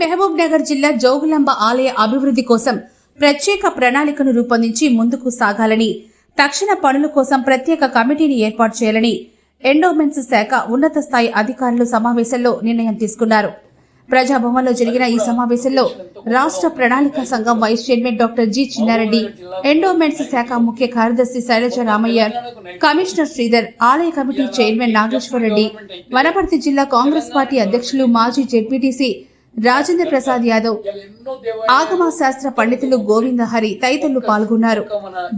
మహబూబ్ నగర్ జిల్లా జోగులాంబ ఆలయ అభివృద్ధి కోసం ప్రత్యేక ప్రణాళికను రూపొందించి ముందుకు సాగాలని తక్షణ పనుల కోసం ప్రత్యేక కమిటీని ఏర్పాటు చేయాలని ఎండోమెంట్స్ శాఖ ఉన్నత స్థాయి అధికారులు సమావేశంలో నిర్ణయం తీసుకున్నారు. ప్రజాభవన్లో జరిగిన ఈ సమావేశంలో రాష్ట్ర ప్రణాళిక సంఘం vice chairman doctor G Chinnareddy endowments శాఖ ముఖ్య కార్యదర్శి శైలజ రామయ్యర్ కమిషనర్ శ్రీధర్ ఆలయ కమిటీ చైర్మన్ నాగేశ్వర రెడ్డి వనపర్తి జిల్లా కాంగ్రెస్ పార్టీ అధ్యక్షులు మాజీ జెడ్పీటీసీ రాజేంద్ర ప్రసాద్ యాదవ్ ఆగమ శాస్త్ర పండితులు గోవింద హరి తదితరులు పాల్గొన్నారు.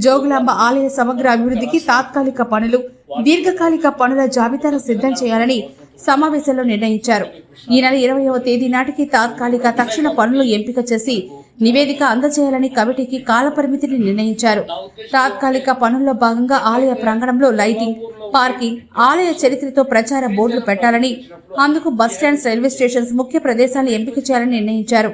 జోగులాంబ ఆలయ సమగ్ర అభివృద్ధికి తాత్కాలిక పనులు దీర్ఘకాలిక పనుల జాబితాను సిద్ధం చేయాలని సమావేశంలో నిర్ణయించారు. ఈ నెల ఇరవయవ తేదీ నాటికి తాత్కాలిక తక్షణ పనులు ఎంపిక చేసి నివేదిక అందజేయాలని కమిటీకి కాలపరిమితిని నిర్ణయించారు. తాత్కాలిక పనుల్లో భాగంగా ఆలయ ప్రాంగణంలో లైటింగ్ పార్కింగ్ ఆలయ చరిత్రతో ప్రచార బోర్డులు పెట్టాలని అందుకు బస్ రైల్వే స్టేషన్స్ ముఖ్య ప్రదేశాలు ఎంపిక చేయాలని నిర్ణయించారు.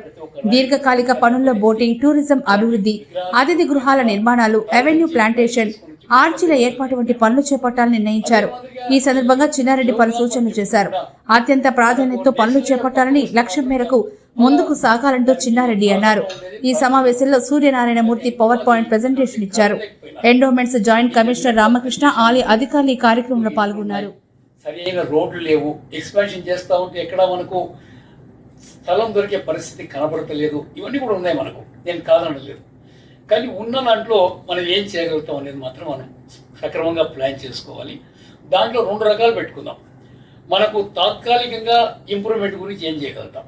దీర్ఘకాలిక పనుల్లో బోటింగ్ టూరిజం అభివృద్ధి అతిథి గృహాల నిర్మాణాలు అవెన్యూ ప్లాంటేషన్ ఆర్చీల ఏర్పాటు వంటి పనులు చేపట్టాలని నిర్ణయించారు. ఈ సందర్భంగా చిన్నారెడ్డి పలు సూచనలు చేశారు. అత్యంత ప్రాధాన్యతతో పనులు చేపట్టాలని లక్ష్యం మేరకు ముందుకు సాగాలంటూ చిన్నారెడ్డి అన్నారు. ఈ సమావేశంలో సూర్యనారాయణమూర్తి పవర్ పాయింట్ ప్రజెంటేషన్ ఇచ్చారు. ఎండోమెంట్స్ జాయింట్ కమిషనర్ రామకృష్ణ ఆలయ అధికారులు ఈ కార్యక్రమంలో పాల్గొన్నారు. సరైన రోడ్లు లేవు. ఎక్స్పాన్షన్ చేస్తా ఉంటే ఎక్కడ మనకు స్థలం దొరికే పరిస్థితి కనబడతలేదు. ఇవన్నీ కూడా ఉన్నాయి మనకు. నేను కాదనలేదు. కానీ ఉన్న దాంట్లో మనం ఏం చేయగలుగుతాం అనేది మాత్రం మనం సక్రమంగా ప్లాన్ చేసుకోవాలి. దాంట్లో రెండు రకాలు పెట్టుకుందాం. మనకు తాత్కాలికంగా ఇంప్రూవ్మెంట్ గురించి ఏం చేయగలుగుతాం?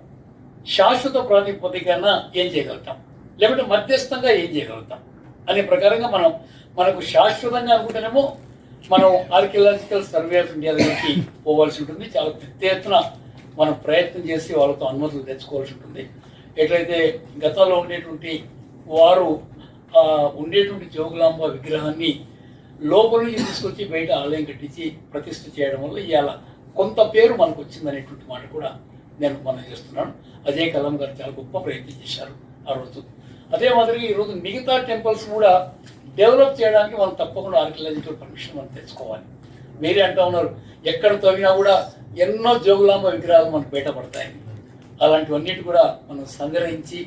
శాశ్వత ప్రాతిపదికన ఏం చేయగలుగుతాం? లేకుంటే మధ్యస్థంగా ఏం చేయగలుగుతాం? అనే ప్రకారంగా మనం మనకు శాశ్వతంగా అనుకుంటేనేమో మనం ఆర్కియలాజికల్ సర్వే ఆఫ్ ఇండియా దగ్గరికి పోవాల్సి ఉంటుంది. చాలా పెద్ద ఎత్తున మనం ప్రయత్నం చేసి వాళ్ళతో అనుమతులు తెచ్చుకోవాల్సి ఉంటుంది. ఎట్లయితే గతంలో ఉండేటువంటి వారు ఉండేటువంటి జోగులాంబ విగ్రహాన్ని లోపల నుంచి తీసుకొచ్చి బయట ఆలయం కట్టించి ప్రతిష్ఠ చేయడం వల్ల ఇవాళ కొంత పేరు మనకు వచ్చిందనేటువంటి మాట కూడా నేను మనం చేస్తున్నాను. అజయ్ కలాం గారు చాలా గొప్ప ప్రయత్నం చేశారు ఆ రోజు. అదే మాదిరిగా ఈరోజు మిగతా టెంపుల్స్ కూడా డెవలప్ చేయడానికి మనం తప్పకుండా ఆర్కియలాజికల్ పర్మిషన్ మనం తెచ్చుకోవాలి. మీరే అంటూ ఉన్నారు ఎక్కడ తవ్వినా కూడా ఎన్నో జోగులాంబ విగ్రహాలు మనకు బయటపడతాయి అలాంటివన్నిటి కూడా మనం సంగ్రహించి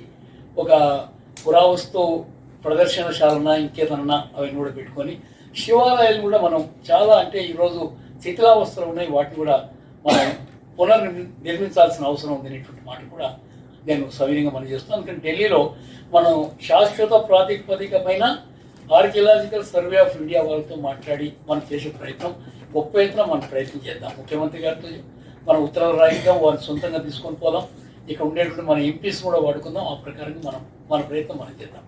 ఒక పురావస్తు ప్రదర్శనశాలన ఇంకేదన్నా అవన్నీ కూడా పెట్టుకొని శివాలయాలు కూడా మనం చాలా అంటే ఈరోజు శిథిలావస్థలు ఉన్నాయి. వాటిని కూడా మనం పునర్ నిర్మించాల్సిన అవసరం ఉంది అనేటువంటి మాట కూడా నేను సవినీయంగా మనం చేస్తాను ఎందుకంటే ఢిల్లీలో మనం శాశ్వత ప్రాతిపదికమైన ఆర్కియలాజికల్ సర్వే ఆఫ్ ఇండియా వాళ్ళతో మాట్లాడి మనం చేసే ప్రయత్నం గొప్ప ఎత్తున మనం ప్రయత్నం చేద్దాం. ముఖ్యమంత్రి గారితో మనం ఉత్తరాలు రాయిద్దాం వారు సొంతంగా తీసుకొని పోదాం. ఇక్కడ ఉండేటువంటి మన ఎంపీస్ కూడా వాడుకుందాం. ఆ ప్రకారంగా మనం మన ప్రయత్నం మనం చేద్దాం.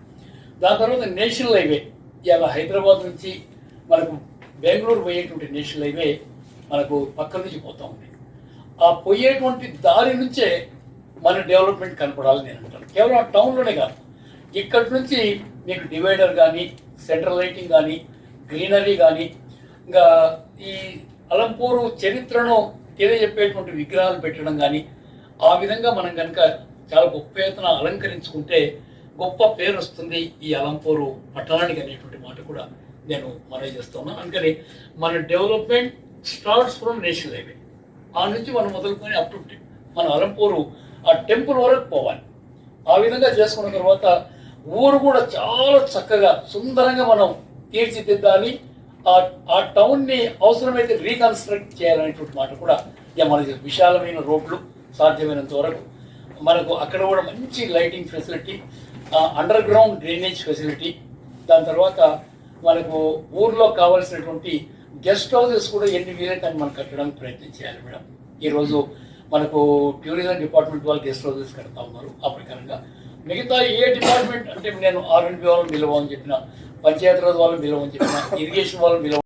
దాని తర్వాత నేషనల్ హైవే. ఇలా హైదరాబాద్ నుంచి మనకు బెంగళూరు పోయేటువంటి నేషనల్ హైవే మనకు పక్క నుంచి పోతూ ఉంది. ఆ పోయేటువంటి దారి నుంచే మన డెవలప్మెంట్ కనపడాలని నేను అంటాను. కేవలం ఆ టౌన్లోనే కాదు. ఇక్కడి నుంచి మీకు డివైడర్ కానీ సెంట్రల్ లైటింగ్ కానీ గ్రీనరీ కానీ ఇంకా ఈ అలంపూరు చరిత్రను తెలియజెప్పేటువంటి విగ్రహాలు పెట్టడం కానీ ఆ విధంగా మనం కనుక చాలా గొప్ప ఎత్తున అలంకరించుకుంటే గొప్ప పేరు వస్తుంది ఈ అలంపూరు పట్టణానికి అనేటువంటి మాట కూడా నేను మనవి చేస్తున్నాను. అందుకని మన development starts from national highway. ఆ నుంచి మనం మొదలుకొని అప్ టు మన అలంపూరు ఆ టెంపుల్ వరకు పోవాలి. ఆ విధంగా చేసుకున్న తర్వాత ఊరు కూడా చాలా చక్కగా సుందరంగా మనం తీర్చిదిద్దాలి. ఆ ఆ టౌన్ని అవసరమైతే రీకన్స్ట్రక్ట్ చేయాలనేటువంటి మాట కూడా ఇక మనకి విశాలమైన రోడ్లు సాధ్యమైనంత వరకు. మనకు అక్కడ కూడా మంచి lighting facility underground drainage facility దాని తర్వాత మనకు ఊర్లో కావాల్సినటువంటి గెస్ట్ హౌసెస్ కూడా ఎన్ని వీలైతే మనం కట్టడానికి ప్రయత్నం చేయాలి మేడం. ఈరోజు మనకు టూరిజం డిపార్ట్మెంట్ వాళ్ళు గెస్ట్ హౌసెస్ కడతా ఉన్నారు ఆ ప్రకారంగా. మిగతా ఏ డిపార్ట్మెంట్ అంటే నేను ఆర్ఎండ్బి వాళ్ళని పిలవని చెప్పిన పంచాయతీరాజ్ వాళ్ళని పిలవని చెప్పిన ఇరిగేషన్ వాళ్ళని పిలవ